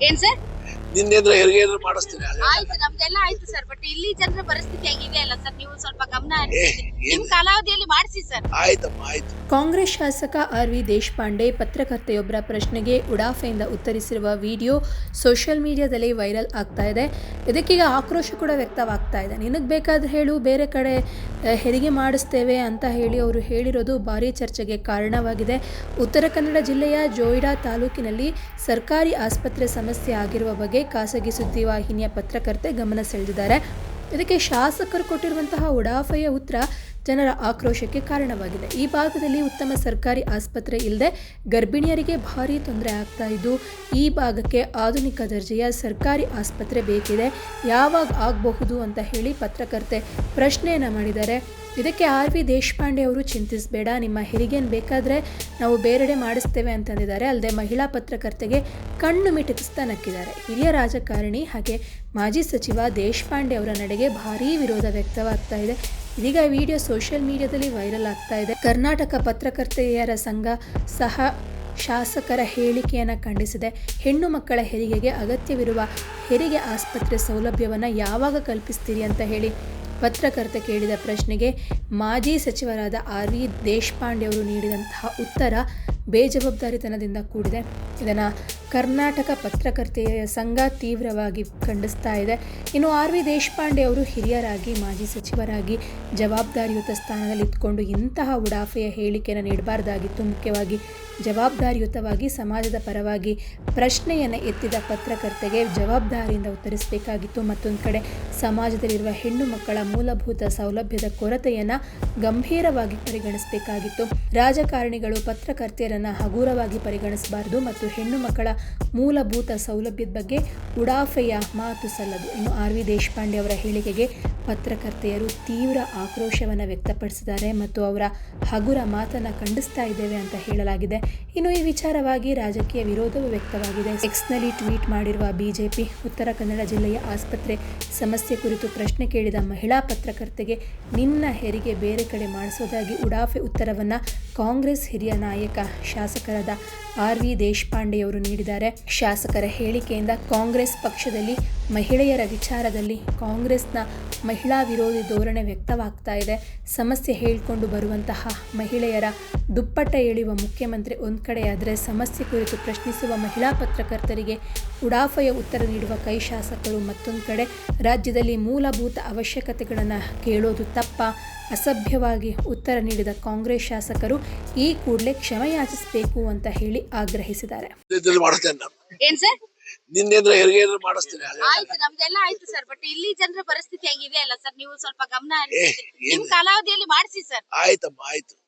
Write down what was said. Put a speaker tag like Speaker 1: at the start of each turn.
Speaker 1: ಏನ್ ಸರ್?
Speaker 2: ನಿನ್ನೇಂದ್ರ ಹೆರಿಗೆ ಮಾಡಿಸ್ತೀನಿ
Speaker 1: ಆಯ್ತು ನಮ್ದೆಲ್ಲ ಆಯ್ತು ಸರ್ ಬಟ್ ಇಲ್ಲಿ ಜನರ ಪರಿಸ್ಥಿತಿ ಹೆಂಗಿದೆ ಅಲ್ಲ ಸರ್ ನೀವು ಸ್ವಲ್ಪ
Speaker 3: ಕಾಂಗ್ರೆಸ್ ಶಾಸಕ ಆರ್ ವಿ ದೇಶಪಾಂಡೆ ಪತ್ರಕರ್ತೆಯೊಬ್ಬರ ಪ್ರಶ್ನೆಗೆ ಉಡಾಫೆಯಿಂದ ಉತ್ತರಿಸಿರುವ ವಿಡಿಯೋ ಸೋಷಿಯಲ್ ಮೀಡಿಯಾದಲ್ಲಿ ವೈರಲ್ ಆಗ್ತಾ ಇದೆ. ಇದಕ್ಕೀಗ ಆಕ್ರೋಶ ಕೂಡ ವ್ಯಕ್ತವಾಗ್ತಾ ಇದೆ. ನಿನಗೆ ಬೇಕಾದ್ರೆ ಹೇಳು ಬೇರೆ ಕಡೆ ಹೆರಿಗೆ ಮಾಡಿಸ್ತೇವೆ ಅಂತ ಹೇಳಿ ಅವರು ಹೇಳಿರೋದು ಭಾರಿ ಚರ್ಚೆಗೆ ಕಾರಣವಾಗಿದೆ. ಉತ್ತರ ಕನ್ನಡ ಜಿಲ್ಲೆಯ ಜೋಯಿಡಾ ತಾಲೂಕಿನಲ್ಲಿ ಸರ್ಕಾರಿ ಆಸ್ಪತ್ರೆ ಸಮಸ್ಯೆ ಆಗಿರುವ ಬಗ್ಗೆ ಖಾಸಗಿ ಸುದ್ದಿವಾಹಿನಿಯ ಪತ್ರಕರ್ತೆ ಗಮನ ಸೆಳೆದಿದ್ದಾರೆ. ಇದಕ್ಕೆ ಶಾಸಕರು ಕೊಟ್ಟಿರುವಂತಹ ಉಡಾಫೆಯ ಉತ್ತರ ಜನರ ಆಕ್ರೋಶಕ್ಕೆ ಕಾರಣವಾಗಿದೆ. ಈ ಭಾಗದಲ್ಲಿ ಉತ್ತಮ ಸರ್ಕಾರಿ ಆಸ್ಪತ್ರೆ ಇಲ್ಲದೆ ಗರ್ಭಿಣಿಯರಿಗೆ ಭಾರಿ ತೊಂದರೆ ಆಗ್ತಾ ಇದ್ದು, ಈ ಭಾಗಕ್ಕೆ ಆಧುನಿಕ ದರ್ಜೆಯ ಸರ್ಕಾರಿ ಆಸ್ಪತ್ರೆ ಬೇಕಿದೆ. ಯಾವಾಗ ಆಗಬಹುದು ಅಂತ ಹೇಳಿ ಪತ್ರಕರ್ತೆ ಪ್ರಶ್ನೆಯನ್ನು ಮಾಡಿದ್ದಾರೆ. ಇದಕ್ಕೆ ಆರ್ ವಿ ದೇಶಪಾಂಡೆ ಅವರು ಚಿಂತಿಸಬೇಡ, ನಿಮ್ಮ ಹೆರಿಗೆಯನ್ನು ಬೇಕಾದರೆ ನಾವು ಬೇರೆಡೆ ಮಾಡಿಸ್ತೇವೆ ಅಂತಂದಿದ್ದಾರೆ. ಅಲ್ಲದೆ ಮಹಿಳಾ ಪತ್ರಕರ್ತೆಗೆ ಕಣ್ಣು ಮಿಟಕಿಸ್ತಾ ನಕ್ಕಿದ್ದಾರೆ. ಹಿರಿಯ ರಾಜಕಾರಣಿ ಹಾಗೆ ಮಾಜಿ ಸಚಿವ ದೇಶಪಾಂಡೆ ಅವರ ನಡೆಗೆ ಭಾರೀ ವಿರೋಧ ವ್ಯಕ್ತವಾಗ್ತಾ ಇದೆ. ಇದೀಗ ವಿಡಿಯೋ ಸೋಷಿಯಲ್ ಮೀಡಿಯಾದಲ್ಲಿ ವೈರಲ್ ಆಗ್ತಾ ಇದೆ. ಕರ್ನಾಟಕ ಪತ್ರಕರ್ತೆಯರ ಸಂಘ ಸಹ ಶಾಸಕರ ಹೇಳಿಕೆಯನ್ನು ಖಂಡಿಸಿದೆ. ಹೆಣ್ಣು ಮಕ್ಕಳ ಹೆರಿಗೆಗೆ ಅಗತ್ಯವಿರುವ ಹೆರಿಗೆ ಆಸ್ಪತ್ರೆ ಸೌಲಭ್ಯವನ್ನು ಯಾವಾಗ ಕಲ್ಪಿಸ್ತೀರಿ ಅಂತ ಹೇಳಿ ಪತ್ರಕರ್ತ ಕೇಳಿದ ಪ್ರಶ್ನೆಗೆ ಮಾಜಿ ಸಚಿವರಾದ ಆರ್ ವಿ ದೇಶಪಾಂಡೆ ಅವರು ನೀಡಿದಂತಹ ಉತ್ತರ ಬೇಜವಾಬ್ದಾರಿತನದಿಂದ ಕೂಡಿದೆ. ಇದನ್ನು ಕರ್ನಾಟಕ ಪತ್ರಕರ್ತೆಯ ಸಂಘ ತೀವ್ರವಾಗಿ ಖಂಡಿಸ್ತಾ ಇದೆ. ಇನ್ನು ಆರ್ ವಿ ದೇಶಪಾಂಡೆ ಅವರು ಹಿರಿಯರಾಗಿ, ಮಾಜಿ ಸಚಿವರಾಗಿ, ಜವಾಬ್ದಾರಿಯುತ ಸ್ಥಾನದಲ್ಲಿ ಇದ್ಕೊಂಡು ಇಂತಹ ಉಡಾಫೆಯ ಹೇಳಿಕೆಯನ್ನು ನೀಡಬಾರ್ದಾಗಿತ್ತು. ಮುಖ್ಯವಾಗಿ ಜವಾಬ್ದಾರಿಯುತವಾಗಿ, ಸಮಾಜದ ಪರವಾಗಿ ಪ್ರಶ್ನೆಯನ್ನು ಎತ್ತಿದ ಪತ್ರಕರ್ತೆಗೆ ಜವಾಬ್ದಾರಿಯಿಂದ ಉತ್ತರಿಸಬೇಕಾಗಿತ್ತು. ಮತ್ತೊಂದು ಕಡೆ, ಸಮಾಜದಲ್ಲಿರುವ ಹೆಣ್ಣು ಮಕ್ಕಳ ಮೂಲಭೂತ ಸೌಲಭ್ಯದ ಕೊರತೆಯನ್ನು ಗಂಭೀರವಾಗಿ ಪರಿಗಣಿಸಬೇಕಾಗಿತ್ತು. ರಾಜಕಾರಣಿಗಳು ಪತ್ರಕರ್ತೆಯರನ್ನು ಹಗುರವಾಗಿ ಪರಿಗಣಿಸಬಾರದು ಮತ್ತು ಹೆಣ್ಣು ಮಕ್ಕಳ ಮೂಲಭೂತ ಸೌಲಭ್ಯದ ಬಗ್ಗೆ ಉಡಾಫೆಯ ಮಾತು ಸಲ್ಲದು. ಇನ್ನು ಆರ್ ವಿ ದೇಶಪಾಂಡೆ ಅವರ ಹೇಳಿಕೆಗೆ ಪತ್ರಕರ್ತೆಯರು ತೀವ್ರ ಆಕ್ರೋಶವನ್ನು ವ್ಯಕ್ತಪಡಿಸಿದ್ದಾರೆ ಮತ್ತು ಅವರ ಹಗುರ ಮಾತನ್ನು ಖಂಡಿಸ್ತಾ ಇದ್ದೇವೆ ಅಂತ ಹೇಳಲಾಗಿದೆ. ಇನ್ನು ಈ ವಿಚಾರವಾಗಿ ರಾಜಕೀಯ ವಿರೋಧವೂ ವ್ಯಕ್ತವಾಗಿದೆ. ಎಕ್ಸ್ನಲ್ಲಿ ಟ್ವೀಟ್ ಮಾಡಿರುವ ಬಿಜೆಪಿ, ಉತ್ತರ ಕನ್ನಡ ಜಿಲ್ಲೆಯ ಆಸ್ಪತ್ರೆ ಸಮಸ್ಯೆ ಕುರಿತು ಪ್ರಶ್ನೆ ಕೇಳಿದ ಮಹಿಳಾ ಪತ್ರಕರ್ತೆಗೆ ನಿನ್ನ ಹೆರಿಗೆ ಬೇರೆ ಕಡೆ ಮಾಡಿಸೋದಾಗಿ ಉಡಾಫೆ ಉತ್ತರವನ್ನು ಕಾಂಗ್ರೆಸ್ ಹಿರಿಯ ನಾಯಕ ಶಾಸಕರಾದ ಆರ್ ವಿ ದೇಶಪಾಂಡೆಯವರು ನೀಡಿದ್ದಾರೆ. ಶಾಸಕರ ಹೇಳಿಕೆಯಿಂದ ಕಾಂಗ್ರೆಸ್ ಪಕ್ಷದಲ್ಲಿ ಮಹಿಳೆಯರ ವಿಚಾರದಲ್ಲಿ ಕಾಂಗ್ರೆಸ್ನ ಮಹಿಳಾ ವಿರೋಧಿ ಧೋರಣೆ ವ್ಯಕ್ತವಾಗ್ತಾ ಇದೆ. ಸಮಸ್ಯೆ ಹೇಳಿಕೊಂಡು ಬರುವಂತಹ ಮಹಿಳೆಯರ ದುಪ್ಪಟ್ಟ ಎಳೆಯುವ ಮುಖ್ಯಮಂತ್ರಿ ಒಂದು ಕಡೆಯಾದರೆ ಸಮಸ್ಯೆ ಕುರಿತು ಪ್ರಶ್ನಿಸುವ ಮಹಿಳಾ ಪತ್ರಕರ್ತರಿಗೆ ಉಡಾಫೆಯ ಉತ್ತರ ನೀಡುವ ಕೈ ಶಾಸಕರು ಮತ್ತೊಂದು ಕಡೆ. ರಾಜ್ಯದಲ್ಲಿ ಮೂಲಭೂತ ಅವಶ್ಯಕತೆಗಳನ್ನು ಕೇಳೋದು ತಪ್ಪ. ಅಸಭ್ಯವಾಗಿ ಉತ್ತರ ನೀಡಿದ ಕಾಂಗ್ರೆಸ್ ಶಾಸಕರು ಈ ಕೂಡಲೇ ಕ್ಷಮೆಯಾಚಿಸಬೇಕು ಅಂತ ಹೇಳಿ ಆಗ್ರಹಿಸಿದ್ದಾರೆ.
Speaker 2: ನಿನ್ನೇಂದ್ರ ಹೆರಿಗೆ ಏನಾದ್ರು ಮಾಡಿಸ್ತೀನಿ
Speaker 1: ಆಯ್ತು ನಮ್ದೆಲ್ಲ ಆಯ್ತು ಸರ್ ಬಟ್ ಇಲ್ಲಿ ಜನರ ಪರಿಸ್ಥಿತಿ ಹಂಗಿದೆ ಅಲ್ಲ ಸರ್ ನೀವು ಸ್ವಲ್ಪ ಗಮನ ಹರಿಸಿ. ನಿಮ್ ಕಾಲಾವಧಿಯಲ್ಲಿ ಮಾಡಿಸಿ ಸರ್.
Speaker 2: ಆಯ್ತಮ್ಮ ಆಯ್ತು.